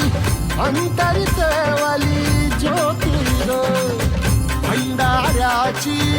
अंतरित अंतरी तेवली ज्योती भंडाऱ्याची